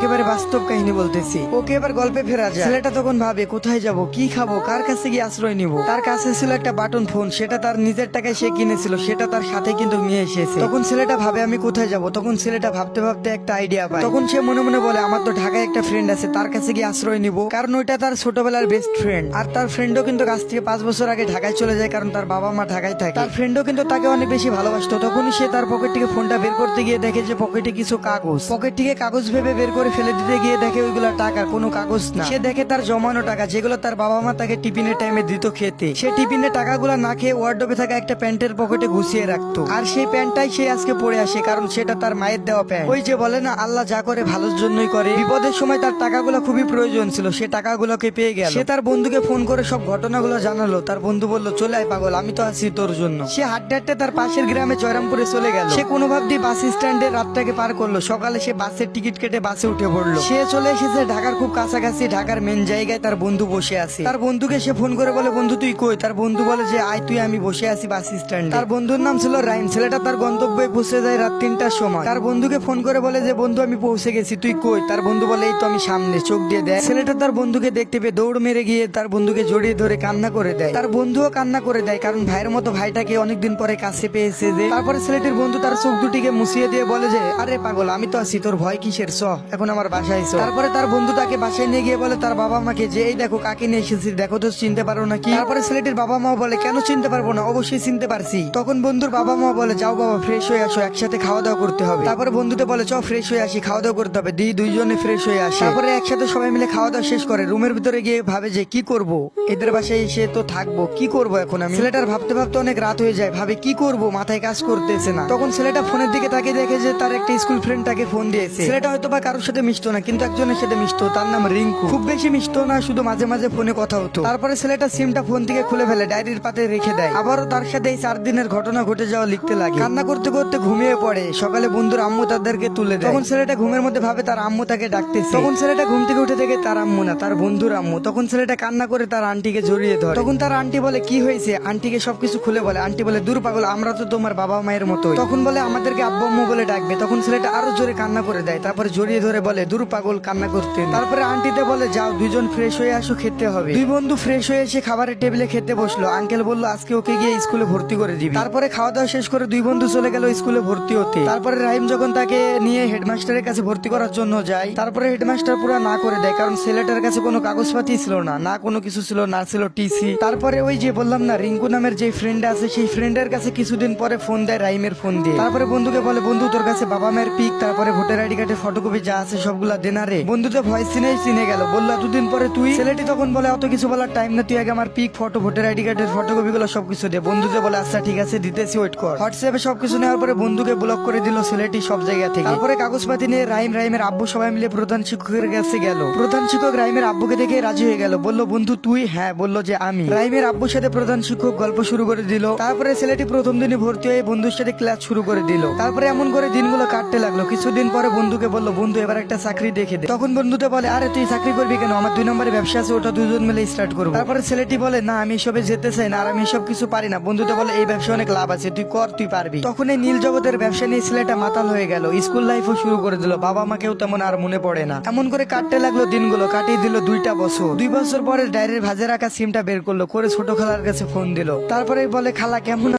একেবারে বাস্তব কাহিনী বলতেছি। ওকে এবার গল্পে ফেরা যায় ছেলেটা তখন ভাবে, কোথায় যাব, কি খাব, কার কাছে গিয়ে আশ্রয় নিব? তার কাছে ছিল একটা বাটন ফোন, সেটা তার নিজের টাকায় সে কিনেছিল, সেটা তার সাথে কিন্তু নিয়ে এসেছে। তখন ছেলেটা ভাবে, আমি কোথায় যাব? তখন ছেলেটা ভাবতে ভাবতে একটা আইডিয়া পায়। তখন সে মনে মনে বলে, আমার তো ঢাকায় একটা ফ্রেন্ড আছে, তার কাছে গিয়ে আশ্রয় নিব। কারণ ওইটা তার ছোটবেলার বেস্ট ফ্রেন্ড আর তার ফ্রেন্ডও কিন্তু কাছ থেকে পাঁচ বছর আগে ঢাকায় চলে যায়, কারণ তার বাবা মা ঢাকায় থাকে। তার ফ্রেন্ডও কিন্তু তাকে অনেক বেশি ভালোবাসতো। তখনই সে তার পকেট থেকে ফোনটা বের করতে গিয়ে দেখে যে পকেটে কিছু কাগজ। পকেট থেকে কাগজ ভেবে বের করে ফেলে দিতে গিয়ে দেখে ওইগুলো টাকা, কোনো কাগজ না। সে দেখে তার জমানো টাকা, যেগুলো তার বাবা মা তাকে টিফিনের টাইমে দিত খেতে। সে টিফিনের টাকাগুলো না খেয়ে ওয়ার্ডবে থাকা একটা প্যান্টের পকেটে ঘুষিয়ে রাখতো। আর সেই প্যান্টটাই সে আজকে পরে আসে, কারণ সেটা তার মায়ের দেওয়া প্যান্ট ওই যে বলে না, আল্লাহ যা করে ভালোর জন্যই করে। বিপদের সময় তার টাকাগুলো খুবই প্রয়োজন ছিল, সে টাকাগুলোকে পেয়ে গেল। সে তার বন্ধুকে ফোন করে সব ঘটনাগুলো জানালো। তার বন্ধু বলল, চলে আয় পাগল, আমি তো আছি তোর জন্য। সে হাঁটতে হাঁটতে তার পাশের গ্রামে জয়রামপুরে চলে গেল। সে কোনো ভাব দিয়ে বাস স্ট্যান্ডে রাতটাকে পার করল। সকালে সে বাসের টিকিট কেটে বাসে উঠে পড়ল। সে চলে এসেছে ঢাকার খুব কাছাকাছি, ঢাকার মেন জায়গায়। তার বন্ধু বসে আছে। তার বন্ধুকে সে ফোন করে বলে, বন্ধু, তুই কই? তার বন্ধু বলে যে, আয়, তুই, আমি বসে আছি বাস স্ট্যান্ডে তার বন্ধুর নাম ছিল রাইম। ছেলেটা তার গন্তব্যে পৌঁছে যায় রাত তিনটার সময়। তার বন্ধুকে ফোন করে বলে যে, বন্ধু, আমি পৌঁছে গেছি, তুই কই? তার বন্ধু বলে, এই তো আমি সামনে, চোখ দিয়ে দেয় ছেলেটা তার বন্ধুকে দেখতে পেয়ে দৌড় মেরে গিয়ে তার বন্ধুকে জড়িয়ে ধরে কান্না করে দেয়। তার বন্ধুও কান্না করে দেয়, কারণ ভাইয়ের মতো ভাইটাকে অনেকদিন পরে কাছে পেয়েছে যে, তারপরে ছেলেটির বন্ধু তার চোখ দুটিকে মুছিয়ে দিয়ে বলে যে, আরে পাগল, আমি তো আছি, তোর ভয় কিসের? চ, এখন আমার বাসায় চ তারপরে তার বন্ধু তাকে বাসায় নিয়ে গিয়ে বলে, তার বাবা মাকে যে এই দেখো কাকে নিয়ে এসেছি, দেখো তো চিনতে পারো না কি তারপরে ছেলেটির বাবা মা বলে, কেন চিনতে পারব না? অবশ্যই চিনতে পারছি। তখন বন্ধুর বাবা মা বলে, যাও বাবা ফ্রেশ হয়ে আসো, একসাথে খাওয়া দাওয়া করতে হবে। তারপরে বন্ধুতে বলে চ ফ্রেশ হয়ে আসি খাওয়া দাওয়া করতে হবে। দিই, দুইজনে ফ্রেশ হয়ে আসে। তারপরে একসাথে সবাই মিলে খাওয়া দাওয়া শেষ করে, রুমের ভিতরে গিয়ে ভাবে যে, কি করব? এদের বাসায় এসে তো থাকব, কি করব এখন আমি? ছেলেটার ভাবতে ভাবতে অনেক রাত হয়ে যায়, ভাবে, কি করব? মাথায় কাজ করতেছে না। তখন ছেলেটা ফোনের দিকে তাকিয়ে দেখে যে, তার একটা স্কুল ফ্রেন্ড তাকে ফোন দিয়েছে। ছেলেটা হয়তো বা কারোর সাথে মিশতো না, কিন্তু একজনের সাথে মিশতো, তার নাম রিঙ্কু। খুব বেশি মিশতো না, শুধু মাঝে মাঝে ফোনে কথা হতো। তারপরে ছেলেটা সিমটা ফোন থেকে খুলে ফেলে, ডায়েরির পাতে রেখে দেয়। আবারও তার সাথে এই চার দিনের ঘটনা ঘটে যাওয়া লিখতে লাগে। কান্না করতে করতে ঘুমিয়ে পড়ে। সকালে বন্ধুর আম্মু তাদেরকে তুলে দেয়। তখন ছেলেটা ঘুমের মধ্যে ভাবে তার আম্মু তাকে ডাকতেছে। তখন ছেলেটা ঘুম থেকে উঠে দেখে তার আম্মু না, তার বন্ধুর আম্মু। তখন ছেলেটা কান্না করে তার আন্টিকে জড়িয়ে ধরে। তখন তার আন্টি বলে, কি হয়েছে? আন্টিকে সবকিছু খুলে বলে। আন্টি বলে, দূর পাগল, আমরা তো তোমার বাবা মায়ের মতো তখন বলে, আমাদেরকে আব্বু আম্মু বলে ডাকবে। তখন ছেলেটা আরও জোরে কান্না করে দেয়, তারপরে জড়িয়ে ধরে বলে, দূর পাগল কান্না করতে। তারপরে আন্টিতে বলে, যাও দুইজন ফ্রেশ হয়ে আসো, খেতে হবে। দুই বন্ধু ফ্রেশ হয়ে এসে খাবারের টেবিলে খেতে বসল। আঙ্কেল বলল, আজকে ওকে গিয়ে স্কুলে ভর্তি করে দিবি। তারপরে খাওয়া দাওয়া শেষ করে দুই বন্ধু চলে গেল স্কুলে ভর্তি হতে। তারপরে রাহিম যখন তাকে নিয়ে হেডমাস্টারের কাছে ভর্তি করার জন্য যায়, তারপরে হেডমাস্টার পুরো না করে দেয়, কারণ ছেলেটার কাছে কোনো কাগজপাতি ছিল না না কোনো কিছু ছিল, না ছিল টিসি তারপরে ওই যে বললাম না, রিঙ্কু নামের যে ফ্রেন্ড আছে, সেই ফ্রেন্ডের কাছে কিছুদিন পরে ফোন দেয় রাহিমের ফোন দিয়ে। তারপরে বন্ধুকে বলে, বন্ধু, তোর কাছে বাবা মায়ের পিক তারপরে ভোটার আইডি কার্ডের ফটোকপি যা আছে সবগুলা দেনারে বন্ধু তো ভয় চিনেই চিনে গেল। বলল, এতদিন পরে তুই? ছেলেটি তখন বলে, অত কিছু বলার টাইম না, তুই আগে আমার পিক ফটো ভোটার আইডি কার্ডের ফটোকপি গুলো সবকিছু দে। বন্ধুতে বলে আচ্ছা ঠিক আছে, দিতেছি ওয়েট কর। হোয়াটসঅ্যাপে সবকিছু নেওয়ার পরে বন্ধুকে ব্লক করে দিল ছেলেটি সব জায়গা থেকে। তারপরে কাগজপাতি নিয়ে রাহিম রাহিমের আব্বু সবাই মিলে প্রধান শিক্ষকের কাছে গেল। প্রধান শিক্ষক রাইমের আব্বুকে দেখে রাজি হয়ে গেল। বলল, বন্ধু, তুই? হ্যাঁ বলল, যে আমি। রাইমের আব্বুর সাথে প্রধান শিক্ষক গল্প শুরু করে দিল। তারপরে ছেলেটি প্রথম দিনে ভর্তি হয়ে বন্ধুর সাথে ক্লাস শুরু করে দিল। তারপরে এমন করে দিনগুলো কাটতে লাগল। কিছুদিন পরে বন্ধুকে বলল, বন্ধু, এবার একটা চাকরি দেখে দে। তখন বন্ধুতে বলে, আরে, তুই চাকরি করবি কেন? আমার দুই নম্বরে ব্যবসা আছে, ওটা দুজন মিলে স্টার্ট করব। তারপরে ছেলেটি বলে, না, আমি এসবে যেতে চাই না, আর আমি এসব কিছু পারি না। বন্ধুতে বলে, এই ব্যবসা অনেক লাভ আছে, তুই কর, তুই পারবি। তখন এই নীল জগতের ব্যবসা নিয়ে ছেলেটা মাতাল হয়ে গেল। স্কুল লাইফও শুরু করে দিল। বাবা মাকেও তেমন আর মনে পড়ে না। এমন করে কাটতে লাগল দিনগুলো, কাটিয়ে দিল দুইটা বছর। দুই বছর পরে ডায়েরির ভাজে রাখা সিমটা বের করল, করে ছোট খালার কাছে ফোন দিল। তারপরে বলে, খালা, কেমন